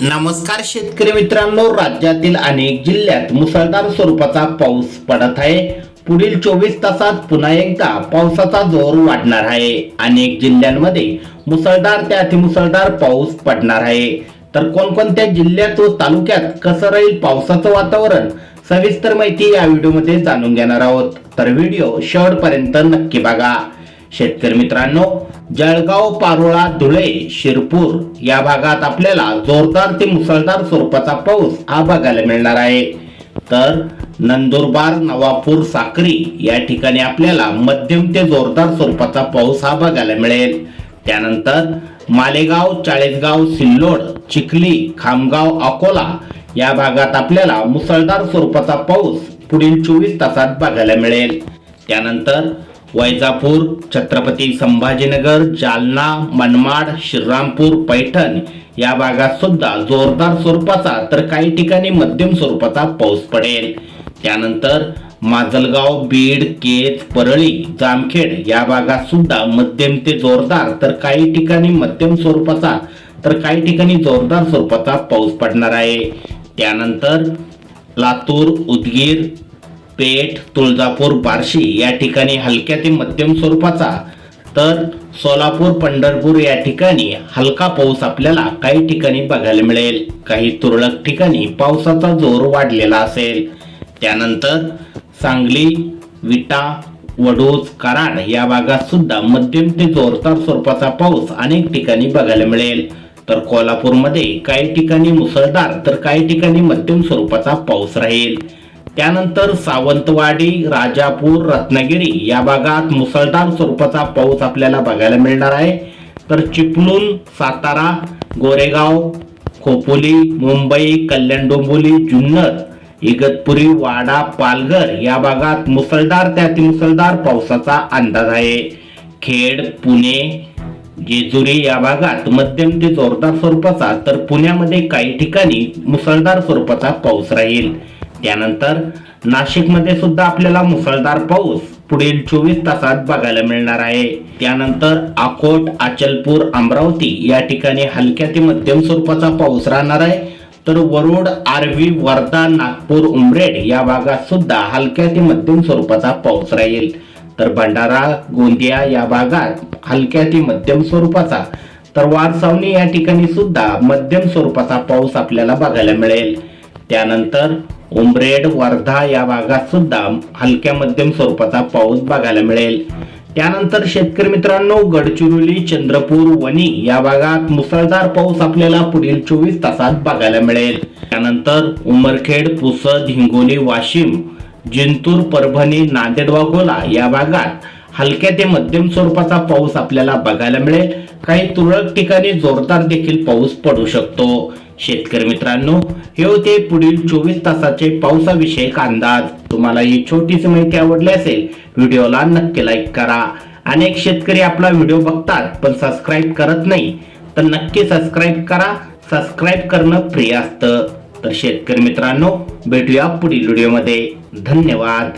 नमस्कार शेतकरी मित्रांनो राज्यातील अनेक जिल्ह्यात मुसळधार स्वरूपाचा पाऊस पडत आहे. पुढील चोवीस तासात पुन्हा एकदा पावसाचा जोर वाढणार आहे. अनेक जिल्ह्यांमध्ये मुसळधार ते अतिमुसळधार पाऊस पडणार आहे. तर कोणकोणत्या जिल्ह्यात व तालुक्यात कसं राहील पावसाचं वातावरण? सविस्तर माहिती या व्हिडिओमध्ये जाणून घेणार आहोत. तर व्हिडिओ शेवटपर्यंत नक्की बघा. शेतकरी मित्रांनो जळगाव पारोळा धुळे शिरपूर या भागात आपल्याला जोरदार ते मुसळधार स्वरूपाचा पाऊस हा बघायला मिळणार आहे. तर नंदुरबार नवापूर साक्री या ठिकाणी आपल्याला मध्यम ते जोरदार स्वरूपाचा पाऊस हा बघायला मिळेल. त्यानंतर मालेगाव चाळीसगाव सिल्लोड चिखली खामगाव अकोला या भागात आपल्याला मुसळधार स्वरूपाचा पाऊस पुढील चोवीस तासात बघायला मिळेल. त्यानंतर वैजापूर छत्रपती संभाजीनगर जालना मनमाड श्रीरामपूर पैठण या भागात सुद्धा जोरदार स्वरूपाचा तर काही ठिकाणी मध्यम स्वरूपाचा पाऊस पडेल. त्यानंतर माजलगाव बीड केज परळी जामखेड या भागात सुद्धा मध्यम ते जोरदार तर काही ठिकाणी मध्यम स्वरूपाचा तर काही ठिकाणी जोरदार स्वरूपाचा पाऊस पडणार आहे. त्यानंतर लातूर उदगीर पेठ तुळजापूर बार्शी या ठिकाणी हलक्या ते मध्यम स्वरूपाचा. तर सोलापूर पंढरपूर या ठिकाणी हलका पाऊस आपल्याला काही ठिकाणी बघायला मिळेल. काही तुरळक ठिकाणी पावसाचा जोर वाढलेला असेल. त्यानंतर सांगली विटा वडूज कराड या भागात सुद्धा मध्यम ते जोरदार स्वरूपाचा पाऊस अनेक ठिकाणी बघायला मिळेल. तर कोल्हापूरमध्ये काही ठिकाणी मुसळधार तर काही ठिकाणी मध्यम स्वरूपाचा पाऊस राहील. त्यानंतर सावंतवाडी राजापूर रत्नागिरी या भागात मुसळधार स्वरूपाचा पाऊस आपल्याला बघायला मिळणार आहे. तर चिपळूण सातारा गोरेगाव खोपोली मुंबई कल्याण डोंबोली जुन्नर इगतपुरी वाडा पालघर या भागात मुसळधार ते अतिमुसळधार पावसाचा अंदाज आहे. खेड पुणे जेजुरी या भागात मध्यम ते जोरदार स्वरूपाचा तर पुण्यामध्ये काही ठिकाणी मुसळधार स्वरूपाचा पाऊस राहील. त्यानंतर नाशिकमध्ये सुद्धा आपल्याला मुसळधार पाऊस पुढील चोवीस तासात बघायला मिळणार आहे. त्यानंतर अकोट अचलपूर अमरावती या ठिकाणी हलक्या ते मध्यम स्वरूपाचा पाऊस राहणार आहे. तर वरुड आर्वी वर्धा नागपूर उमरेड या भागात सुद्धा हलक्या ते मध्यम स्वरूपाचा पाऊस राहील. तर भंडारा गोंदिया या भागात हलक्या ते मध्यम स्वरूपाचा तर वारसावणी या ठिकाणी सुद्धा मध्यम स्वरूपाचा पाऊस आपल्याला बघायला मिळेल. त्यानंतर उमरेड वर्धा या भागात सुद्धा हलक्या मध्यम स्वरूपाचा पाऊस बघायला मिळेल. त्यानंतर शेतकरी मित्रांनो गडचिरोली चंद्रपूर वणी या भागात मुसळधार पाऊस आपल्याला पुढील चोवीस तासात बघायला मिळेल. त्यानंतर उमरखेड पुसद हिंगोली वाशिम जिंतूर परभणी नांदेड वाघोला या भागात हलक्या ते मध्यम स्वरूपाचा पाऊस आपल्याला बघायला मिळेल. काही तुरळक ठिकाणी जोरदार देखील पाऊस पडू शकतो. शेतकरी मित्रांनो हे होते पुढील चोवीस तासाचे पावसाविषयक अंदाज. तुम्हाला ही छोटीशी माहिती आवडली असेल व्हिडिओला नक्की लाईक करा. अनेक शेतकरी आपला व्हिडिओ बघतात पण सबस्क्राईब करत नाही. तर नक्की सबस्क्राईब करा. सबस्क्राईब करणं फ्री असतं. तर शेतकरी मित्रांनो भेटूया पुढील व्हिडिओमध्ये धन्यवाद.